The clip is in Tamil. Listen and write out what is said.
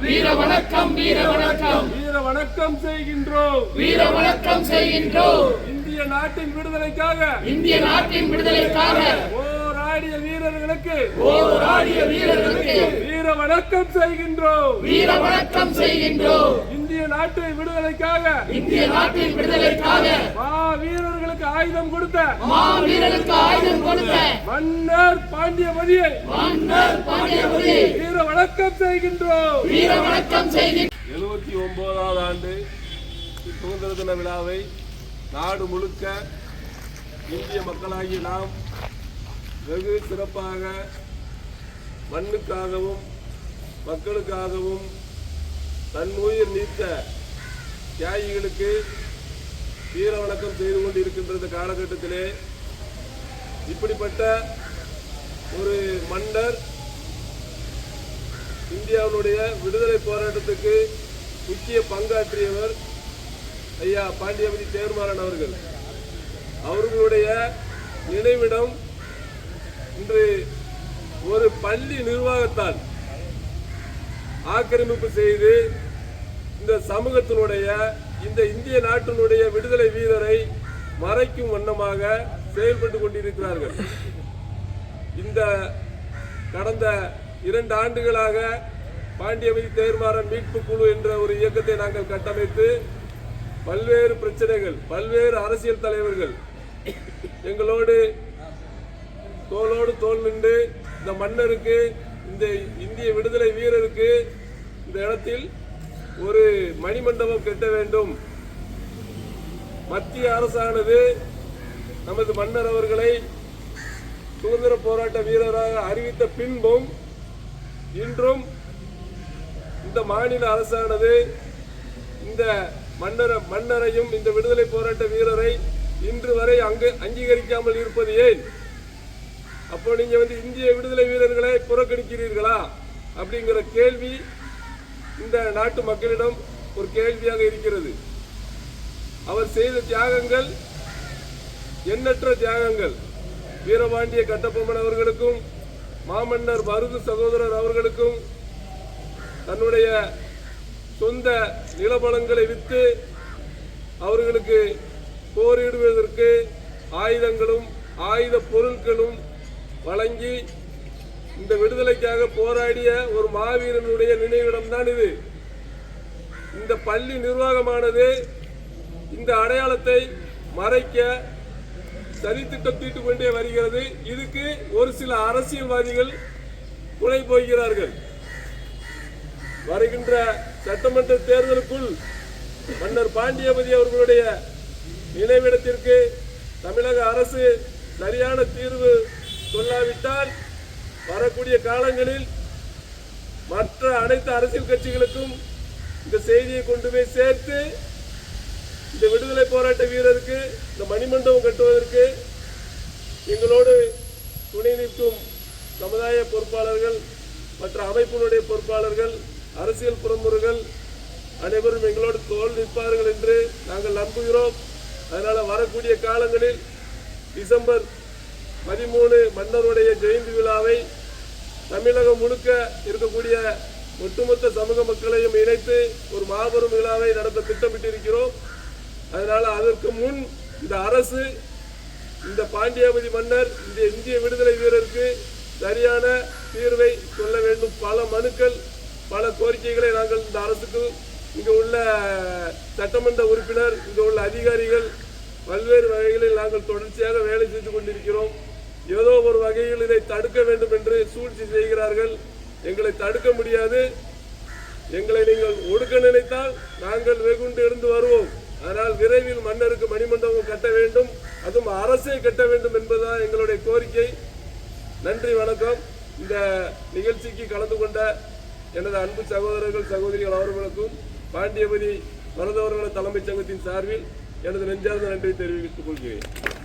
வீர வணக்கம் வீர வணக்கம் வீர வணக்கம் செய்கின்றோம். வீர வணக்கம் செய்கின்றோம். இந்திய நாட்டின் விடுதலைக்காக. இந்திய நாட்டின் விடுதலைக்காக. போராடிய வீரர்களுக்கு. போராடிய வீரர்களுக்கு. வீர வணக்கம் செய்கின்றோம். வீர வணக்கம் செய்கின்றோம். இந்திய நாட்டின் விடுதலைக்காக. இந்திய நாட்டின் விடுதலைக்காக. மா வீரர்கள் ஆயுதம் கொடுத்த மா வீரர்களுக்கு ஆயுதம் கொடுத்த மன்னர் பாண்டியபதியை மன்னர் பாண்டியபதி வீர வணக்கம் செய்கின்றோம். வீர வணக்கம் செய்கின்ற எழுபத்தி ஒன்பதாவது ஆண்டு சுதந்திர தின விழாவை நாடு முழுக்க இந்திய மக்களாகிய நாம் வெகு சிறப்பாக மண்ணுக்காகவும் மக்களுக்காகவும் தன் உயிர் நீத்த தியாகிகளுக்கு வீர வணக்கம் செய்து கொண்டிருக்கின்ற இந்த காலகட்டத்திலே இப்படிப்பட்ட ஒரு மன்னர் இந்தியாவினுடைய விடுதலை போராட்டத்துக்கு முக்கிய பங்காற்றியவர் ஐயா பாண்டியபதி தேர்மாறன் அவர்கள். அவர்களுடைய நினைவிடம் இன்று ஒரு பள்ளி நிர்வாகத்தால் ஆக்கிரமிப்பு செய்து இந்த சமூகத்தினுடைய இந்த இந்திய நாட்டினுடைய விடுதலை வீரரை மறைக்கும் வண்ணமாக செயல்பட்டு கொண்டிருக்கிறார்கள். இந்த கடந்த இரண்டு ஆண்டுகளாக பாண்டியபதி தேர்மாறன் மீட்பு குழு என்ற ஒரு இயக்கத்தை நாங்கள் கட்டமைத்து பல்வேறு பிரச்சனைகள் பல்வேறு அரசியல் தலைவர்கள் எங்களோடு தோளோடு தோல் நின்று இந்த மன்னருக்கு இந்த இந்திய விடுதலை வீரருக்கு இந்த இடத்தில் ஒரு மணிமண்டபம் கட்ட வேண்டும். மத்திய அரசானது நமது மன்னர் அவர்களை சுதந்திர போராட்ட வீரராக அறிவித்த பின்பும் இன்றும் இந்த மாநில அரசானது இந்த மன்னர் மன்னரையும் இந்த விடுதலை போராட்ட வீரரை இன்று வரை அங்கு அங்கீகரிக்காமல் இருப்பது ஏன்? அப்போ நீங்க வந்து இந்திய விடுதலை வீரர்களை புறக்கணிக்கிறீர்களா? அப்படிங்கிற கேள்வி இந்த நாட்டு மக்களிடம் ஒரு கேள்வியாக இருக்கிறது. அவர் செய்த தியாகங்கள் எண்ணற்ற தியாகங்கள். வீரபாண்டிய கட்டபொம்மன் அவர்களுக்கும் மாமன்னர் மருது சகோதரர் அவர்களுக்கும் தன்னுடைய சொந்த நிலபலங்களை விற்று அவர்களுக்கு போரிடுவதற்கு ஆயுதங்களும் ஆயுத பொருட்களும் வழங்கி இந்த விடுதலைக்காக போராடிய ஒரு மாவீரனுடைய நினைவிடம் தான் இது. இந்த பள்ளி நிர்வாகமானது இந்த அடையாளத்தை மறைக்க சதித்திட்டம் தீட்டு கொண்டே வருகிறது. இதுக்கு ஒரு சில அரசியல்வாதிகள் துணை போகிறார்கள். வருகின்ற சட்டமன்ற தேர்தலுக்குள் மன்னர் பாண்டியபதி அவர்களுடைய நினைவிடத்திற்கு தமிழக அரசு சரியான தீர்வு சொல்லாவிட்டால் வரக்கூடிய காலங்களில் மற்ற அனைத்து அரசியல் கட்சிகளுக்கும் இந்த செய்தியை கொண்டு போய் சேர்த்து இந்த விடுதலை போராட்ட வீரருக்கு இந்த மணிமண்டபம் கட்டுவதற்கு எங்களோடு துணை நிற்கும் சமுதாய பொறுப்பாளர்கள் மற்ற அமைப்பினுடைய பொறுப்பாளர்கள் அரசியல் புறமுறைகள் அனைவரும் எங்களோடு தோல் நிற்பார்கள் என்று நாங்கள் நம்புகிறோம். அதனால் வரக்கூடிய காலங்களில் டிசம்பர் பதிமூணு மன்னருடைய ஜெயந்தி விழாவை தமிழகம் முழுக்க இருக்கக்கூடிய ஒட்டுமொத்த சமூக மக்களையும் இணைத்து ஒரு மாபெரும் விழாவை நடத்த திட்டமிட்டிருக்கிறோம். அதனால் அதற்கு முன் இந்த அரசு இந்த பாண்டியாபதி மன்னர் இந்த இந்திய விடுதலை வீரருக்கு சரியான தீர்வை சொல்ல வேண்டும். பல மனுக்கள் பல கோரிக்கைகளை நாங்கள் இந்த அரசுக்கு இங்கே உள்ள சட்டமன்ற உறுப்பினர் இங்கே உள்ள அதிகாரிகள் பல்வேறு வகைகளில் நாங்கள் தொடர்ச்சியாக வேலை செய்து கொண்டிருக்கிறோம். ஏதோ ஒரு வகையில் இதை தடுக்க வேண்டும் என்று சூழ்ச்சி செய்கிறார்கள். எங்களை தடுக்க முடியாது. எங்களை நீங்கள் ஒடுக்க நினைத்தால் நாங்கள் வெகுண்டு இருந்து வருவோம். ஆனால் விரைவில் மன்னருக்கு மணிமண்டபம் கட்ட வேண்டும். அதுவும் அரசே கட்ட வேண்டும் என்பதுதான் எங்களுடைய கோரிக்கை. நன்றி வணக்கம். இந்த நிகழ்ச்சிக்கு கலந்து கொண்ட எனது அன்பு சகோதரர்கள் சகோதரிகள் அவர்களுக்கும் பாண்டியபதி மருதவர்கள தலைமைச் சங்கத்தின் சார்பில் எனது நெஞ்சார்ந்த நன்றி தெரிவித்துக் கொள்கிறேன்.